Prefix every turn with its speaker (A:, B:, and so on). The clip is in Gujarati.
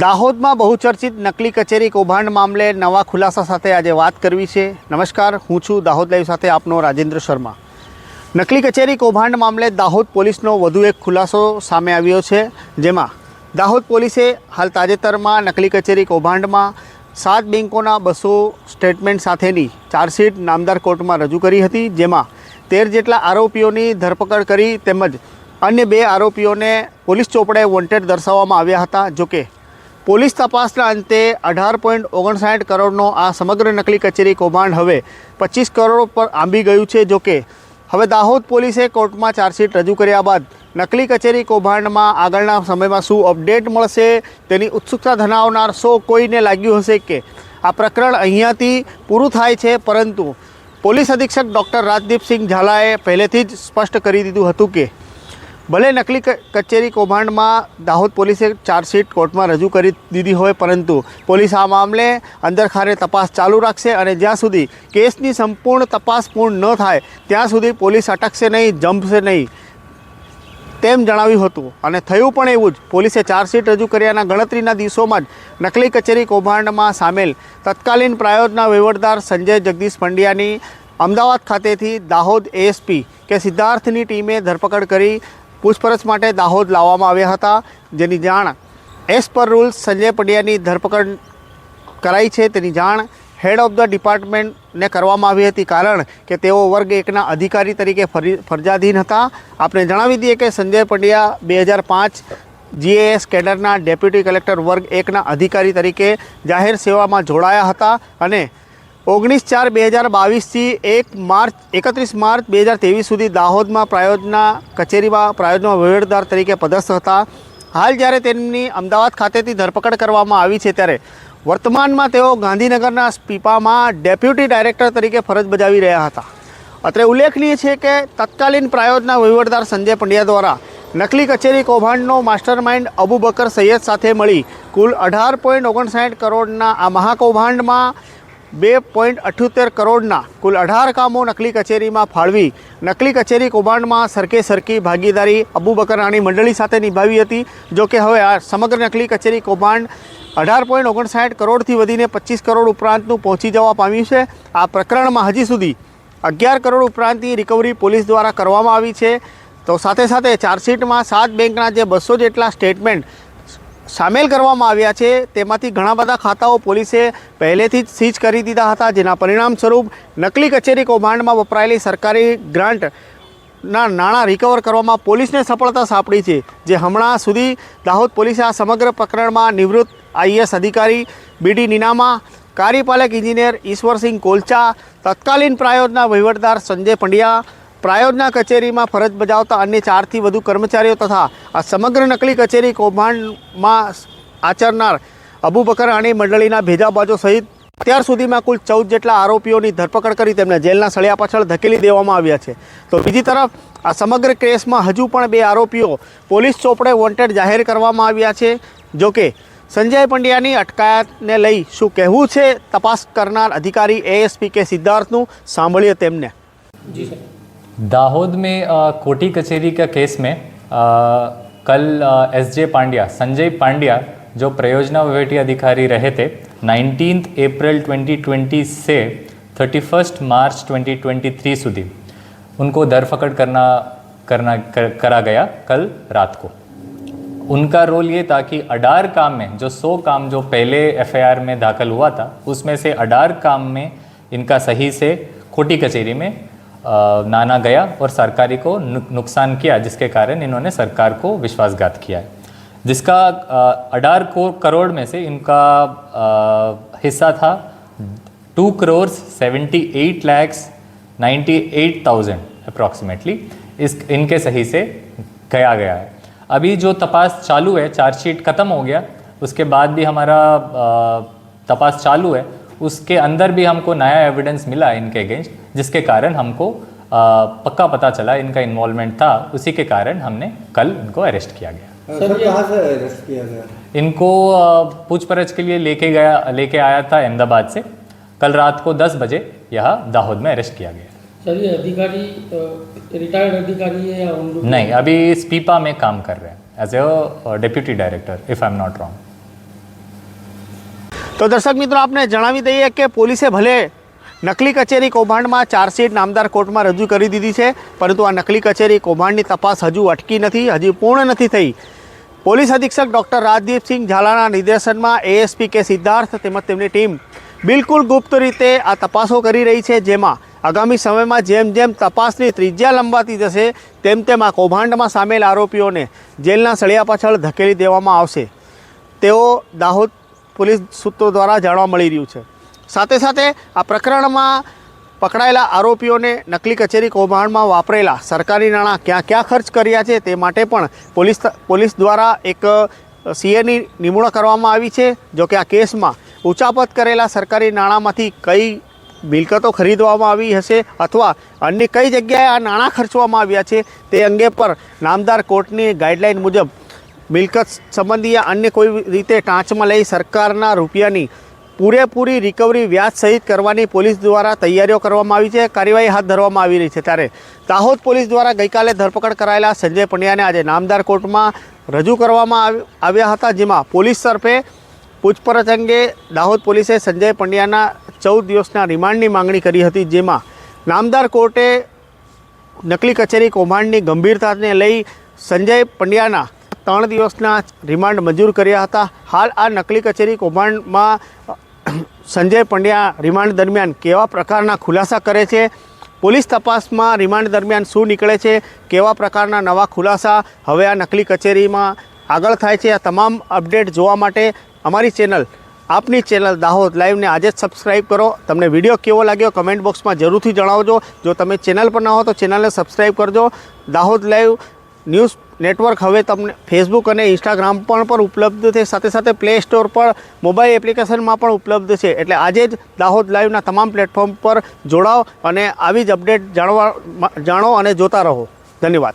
A: દાહોદમાં બહુચર્ચિત નકલી કચેરી કૌભાંડ મામલે નવા ખુલાસા સાથે આજે વાત કરવી છે. નમસ્કાર, હું છું દાહોદ લાઈવ સાથે આપનો રાજેન્દ્ર શર્મા. નકલી કચેરી કૌભાંડ મામલે દાહોદ પોલીસનો વધુ એક ખુલાસો સામે આવ્યો છે. જેમાં દાહોદ પોલીસે હાલ તાજેતરમાં નકલી કચેરી કૌભાંડમાં સાત બેન્કોના બસો સ્ટેટમેન્ટ સાથેની ચાર્જશીટ નામદાર કોર્ટમાં રજૂ કરી હતી. જેમાં તેર જેટલા આરોપીઓની ધરપકડ કરી તેમજ અન્ય બે આરોપીઓને પોલીસ ચોપડે વોન્ટેડ દર્શાવવામાં આવ્યા હતા. જોકે પોલીસ તપાસના અંતે અઢાર પોઈન્ટ ઓગણસાઠ કરોડનો આ સમગ્ર નકલી કચેરી કૌભાંડ હવે પચીસ કરોડ પર આંબી ગયું છે જોકે હવે દાહોદ પોલીસે કોર્ટમાં ચાર્જશીટ રજૂ કર્યા બાદ નકલી કચેરી કૌભાંડમાં આગળના સમયમાં શું અપડેટ મળશે તેની ઉત્સુકતા ધનાવનાર સો કોઈને લાગ્યું હશે કે આ પ્રકરણ અહીંયાથી પૂરું થાય છે, પરંતુ પોલીસ અધિક્ષક ડૉક્ટર રાજદીપસિંહ ઝાલાએ પહેલેથી જ સ્પષ્ટ કરી દીધું હતું કે ભલે નકલી કચેરી કૌભાંડમાં દાહોદ પોલીસે ચાર્જશીટ કોર્ટમાં રજૂ કરી દીધી હોય, પરંતુ પોલીસ આ મામલે અંદરખાને તપાસ ચાલુ રાખશે અને જ્યાં સુધી કેસની સંપૂર્ણ તપાસ પૂર્ણ ન થાય, ત્યાં સુધી પોલીસ અટકશે નહીં, જંપશે નહીં. તેમ જણાવ્યું હતું. અને થયું પણ એવું જ. પોલીસે ચાર્જશીટ રજૂ કર્યાના ગણતરીના દિવસોમાં જ નકલી કચેરી કૌભાંડમાં સામેલ તત્કાલીન પ્રાયોજના વહીવટદાર સંજય જગદીશ પંડ્યાની અમદાવાદ ખાતેથી દાહોદ એએસપી કે સિદ્ધાર્થની ટીમે ધરપકડ કરી પૂછપરછ માટે દાહોદ લાવવામાં આવ્યા હતા. જેની જાણ એસ પર રૂલ સંજય પંડ્યાની ધરપકડ કરાઈ છે. તેની જાણ હેડ ઓફ ધ ડિપાર્ટમેન્ટને કરવામાં આવી હતી. કારણ કે તેઓ વર્ગ એકના અધિકારી તરીકે ફરી, ફરજાધીન હતા. આપણે જણાવી દઈએ કે સંજય પંડ્યા બે હજાર પાંચ જીએએસ કેડરના ડેપ્યુટી કલેક્ટર વર્ગ એકના અધિકારી તરીકે જાહેર સેવામાં જોડાયા હતા અને ઓગણીસ ચાર બે હજાર બાવીસથી એક માર્ચ, એકત્રીસ માર્ચ બે હજાર ત્રેવીસ સુધી દાહોદમાં પ્રાયોજના કચેરીમાં પ્રાયોજના વહીવટદાર તરીકે પદસ્થ હતા. હાલ જ્યારે તેમની અમદાવાદ ખાતેથી ધરપકડ કરવામાં આવી છે ત્યારે વર્તમાનમાં તેઓ ગાંધીનગરના સ્પીપામાં ડેપ્યુટી ડાયરેક્ટર તરીકે ફરજ બજાવી રહ્યા હતા. અત્રે ઉલ્લેખનીય છે કે તત્કાલીન પ્રાયોજના વહીવટદાર સંજય પંડ્યા દ્વારા નકલી કચેરી કૌભાંડનો માસ્ટરમાઇન્ડ અબુ બકર સૈયદ સાથે મળી કુલ અઢાર પોઈન્ટ ઓગણસાઠ કરોડના આ મહાકૌભાંડમાં બે પોઈન્ટ અઠ્યોતેર કરોડના કુલ અઢાર કામો નકલી કચેરીમાં ફાળવી. નકલી કચેરી કૌભાંડમાં સરકે સરકી ભાગીદારી અબુ બકરાણી મંડળી સાથે નિભાવી હતી. જો કે હવે આ સમગ્ર નકલી કચેરી કૌભાંડ અઢાર પોઈન્ટ ઓગણસાઠ કરોડથી વધીને પચીસ કરોડ ઉપરાંતનું પહોંચી જવા પામ્યું છે. આ પ્રકરણમાં હજી સુધી અગિયાર કરોડ ઉપરાંતની રિકવરી પોલીસ દ્વારા કરવામાં આવી છે. તો સાથે સાથે ચાર્જશીટમાં સાત બેંકના જે બસો જેટલા સ્ટેટમેન્ટ સામેલ કરવામાં આવ્યા છે. તેમાંથી ઘણા બધા ખાતાઓ પોલીસે પહેલેથી જ સીઝ કરી દીધા હતા, જેના પરિણામ સ્વરૂપ નકલી કચેરી કૌભાંડમાં વપરાયેલી સરકારી ગ્રાન્ટના નાણાં રિકવર કરવામાં પોલીસને સફળતા સાંપડી છે, જે હમણાં સુધી દાહોદ પોલીસે આ સમગ્ર પ્રકરણમાં નિવૃત્ત આઈએસ અધિકારી બીડી નીનામા, કાર્યપાલક ઇજનેર ઈશ્વરસિંહ કોલચા, તત્કાલીન પ્રાયોજના વહીવટદાર સંજય પંડ્યા પ્રાયોજના કચેરીમાં ફરજ બજાવતા અન્ય ચારથી વધુ કર્મચારીઓ તથા આ સમગ્ર નકલી કચેરી કૌભાંડમાં આચરનાર અબુ બકર રાણી મંડળીના ભેજાબાજો સહિત અત્યાર સુધીમાં કુલ ચૌદ જેટલા આરોપીઓની ધરપકડ કરી તેમને જેલના સળિયા પાછળ ધકેલી દેવામાં આવ્યા છે. તો બીજી તરફ, આ સમગ્ર કેસમાં હજુ પણ બે આરોપીઓ પોલીસ ચોપડે વોન્ટેડ જાહેર કરવામાં આવ્યા છે. જોકે સંજય પંડ્યાની અટકાયતને લઈ શું કહેવું છે, તપાસ કરનાર અધિકારી એએસપી કે સિદ્ધાર્થનું સાંભળીએ તેમને.
B: दाहोद में अ, कोटी कचेरी का केस में अ, कल एस जे पांड्या संजय पांड्या जो प्रयोजना विवेटी अधिकारी रहे थे 19th अप्रैल 2020 से 31st मार्च 2023 સુધી उनको धरपकड़ करना करना कर, करा गया कल रात को। उनका रोल ये था कि अडार काम में जो सौ काम जो पहले एफआईआर में दाखिल हुआ था उसमें से अडार काम में इनका सही से खोटी कचेरी में नाना गया और सरकारी को नुकसान किया, जिसके कारण इन्होंने सरकार को विश्वासघात किया है। जिसका को, करोड़ में से इनका हिस्सा था two crore seventy eight lakhs ninety eight thousand approximately. इस, इनके सही से गया गया है। अभी जो तपास चालू है, चार्जशीट ख़त्म हो गया, उसके बाद भी हमारा तपास चालू है उसके अंदर भी हमको नया एविडेंस मिला इनके अगेंस्ट जिसके कारण हमको अ, पक्का पता चला इनका इन्वॉल्वमेंट था उसी के कारण हमने कल इनको अरेस्ट किया गया।
C: सर कहाँ से अरेस्ट किया गया?
B: इनको अ, पूछपरछ के लिए लेके गया लेके आया था अहमदाबाद से। कल रात को 10 बजे यहाँ दाहोद में अरेस्ट किया गया।
D: सर ये अधिकारी रिटायर्ड अधिकारी है या
B: नहीं अभी स्पीपा में काम कर रहे हैं as a deputy director if I am not wrong
A: તો દર્શક મિત્રો, આપને જણાવી દઈએ કે પોલીસે ભલે નકલી કચેરી કૌભાંડમાં ચાર્જશીટ નામદાર કોર્ટમાં રજૂ કરી દીધી છે, પરંતુ આ નકલી કચેરી કૌભાંડની તપાસ હજુ અટકી નથી, હજી પૂર્ણ નથી થઈ. પોલીસ અધિક્ષક ડૉક્ટર રાજદીપસિંહ ઝાલાના નિર્દેશનમાં એએસપી કે સિદ્ધાર્થ તેમજ તેમની ટીમ બિલકુલ ગુપ્ત રીતે આ તપાસો કરી રહી છે, જેમાં આગામી સમયમાં જેમ જેમ તપાસની ત્રિજ્યા લંબાતી જશે, તેમ તેમ આ કૌભાંડમાં સામેલ આરોપીઓને જેલના સળિયા પાછળ ધકેલી દેવામાં આવશે. તેઓ દાહોદ પોલીસ સૂત્રો દ્વારા જાણવા મળી રહ્યું છે. સાથે સાથે આ પ્રકરણમાં પકડાયેલા આરોપીઓને નકલી કચેરી કૌભાંડમાં વાપરેલા સરકારી નાણાં ક્યાં ક્યાં ખર્ચ કર્યા છે તે માટે પણ પોલીસ પોલીસ દ્વારા એક સીએની નિમણૂક કરવામાં આવી છે. જોકે આ કેસમાં ઉચાપત કરેલા સરકારી નાણાંમાંથી કઈ મિલકતો ખરીદવામાં આવી હશે અથવા અન્ય કઈ જગ્યાએ આ નાણાં ખર્ચવામાં આવ્યા છે તે અંગે પર નામદાર કોર્ટની ગાઈડલાઈન મુજબ મિલકત સંબંધી અન્ય કોઈ રીતે ટાંચમાં લઈ સરકારના રૂપિયાની પૂરેપૂરી રિકવરી વ્યાજ સહિત કરવાની પોલીસ દ્વારા તૈયારીઓ કરવામાં આવી છે. કાર્યવાહી હાથ ધરવામાં આવી રહી છે ત્યારે દાહોદ પોલીસ દ્વારા ગઈકાલે ધરપકડ કરાયેલા સંજય પંડ્યાને આજે નામદાર કોર્ટમાં રજૂ કરવામાં આવ- આવ્યા હતા, જેમાં પોલીસ તરફે પૂછપરછ અંગે દાહોદ પોલીસે સંજય પંડ્યાના ચૌદ દિવસના રિમાન્ડની માંગણી કરી હતી, જેમાં નામદાર કોર્ટે નકલી કચેરી કૌભાંડની ગંભીરતાને લઈ સંજય પંડ્યાના ત્રણ દિવસના રિમાન્ડ મંજૂર કર્યા હતા. હાલ આ નકલી કચેરી કૌભાંડમાં સંજય પંડ્યા રિમાન્ડ દરમિયાન કેવા પ્રકારના ખુલાસા કરે છે? પોલીસ તપાસમાં રિમાન્ડ દરમિયાન શું નીકળે છે? કેવા પ્રકારના નવા ખુલાસા? હવે આ નકલી કચેરીમાં આગળ થાય છે. આ તમામ અપડેટ જોવા માટે અમારી ચેનલ, આપની ચેનલ દાહોદ લાઈવને આજે જ સબસ્ક્રાઈબ કરો. તમને વીડિયો કેવો લાગ્યો કમેન્ટ બોક્સમાં જરૂરથી જણાવજો. જો તમે ચેનલ પર ન હો તો ચેનલને સબસ્ક્રાઈબ કરજો. દાહોદ લાઈવ ન્યૂઝ નેટવર્ક હવે તમને ફેસબુક અને ઇન્સ્ટાગ્રામ પણ પણ ઉપલબ્ધ છે. સાથે સાથે પ્લે સ્ટોર પર મોબાઈલ એપ્લિકેશનમાં પણ ઉપલબ્ધ છે. એટલે આજે જ દાહોદ લાઈવના તમામ પ્લેટફોર્મ પર જોડાઓ અને આવી જ અપડેટ જાણવા, જાણો અને જોતા રહો. ધન્યવાદ.